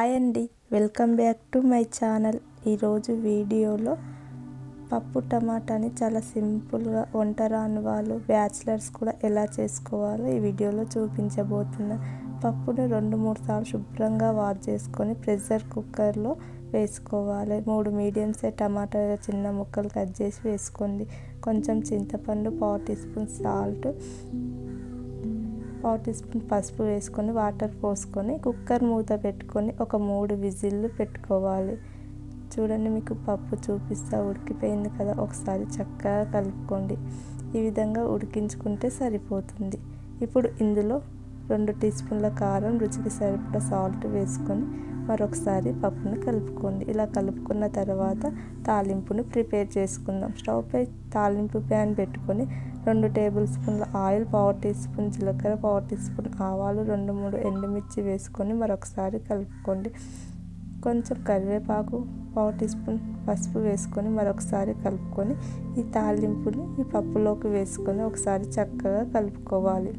Hi అండి. Welcome back to my channel. ఈరోజు వీడియోలో పప్పు టమాటాని చాలా సింపుల్గా వంట రాని వాళ్ళు బ్యాచిలర్స్ కూడా ఎలా చేసుకోవాలో ఈ వీడియోలో చూపించబోతున్నా. పప్పును రెండు మూడు సార్లు శుభ్రంగా వాష్ చేసుకొని ప్రెషర్ కుక్కర్లో వేసుకోవాలి. మూడు మీడియం సైజ్ టమాటా చిన్న ముక్కలు కట్ చేసి వేసుకోండి. కొంచెం చింతపండు పావు టీ స్పూన్ సాల్ట్ పావు టీ స్పూన్ పసుపు వేసుకొని వాటర్ పోసుకొని కుక్కర్ మూత పెట్టుకొని ఒక మూడు విజిల్లు పెట్టుకోవాలి. చూడండి మీకు పప్పు చూపిస్తా. ఉడికిపోయింది కదా ఒకసారి చక్కగా కలుపుకోండి. ఈ విధంగా ఉడికించుకుంటే సరిపోతుంది. ఇప్పుడు ఇందులో రెండు టీ స్పూన్ల కారం రుచికి సరిపడా సాల్ట్ వేసుకొని మరొకసారి పప్పును కలుపుకోండి. ఇలా కలుపుకున్న తర్వాత తాలింపును ప్రిపేర్ చేసుకుందాం. స్టవ్ పై తాలింపు ప్యాన్ పెట్టుకొని రెండు టేబుల్ స్పూన్ల ఆయిల్ పావు టీ స్పూన్ జీలకర్ర పావు టీ స్పూన్ ఆవాలు రెండు మూడు ఎండుమిర్చి వేసుకొని మరొకసారి కలుపుకోండి. కొంచెం కరివేపాకు పావు టీ స్పూన్ పసుపు వేసుకొని మరొకసారి కలుపుకొని ఈ తాలింపుని ఈ పప్పులోకి వేసుకొని ఒకసారి చక్కగా కలుపుకోవాలి.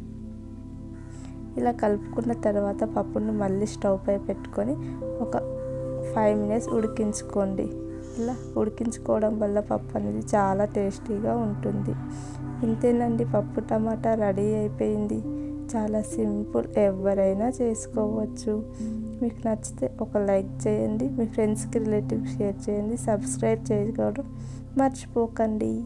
ఇలా కలుపుకున్న తర్వాత పప్పును మళ్ళీ స్టవ్ పై పెట్టుకొని ఒక ఫైవ్ మినిట్స్ ఉడికించుకోండి. ఇలా ఉడికించుకోవడం వల్ల పప్పు అనేది చాలా టేస్టీగా ఉంటుంది. ఇంతేనండి పప్పు టమాటా రెడీ అయిపోయింది. చాలా సింపుల్ ఎవరైనా చేసుకోవచ్చు. మీకు నచ్చితే ఒక లైక్ చేయండి. మీ ఫ్రెండ్స్కి రిలేటివ్స్ షేర్ చేయండి. సబ్స్క్రైబ్ చేసుకోవడం మర్చిపోకండి.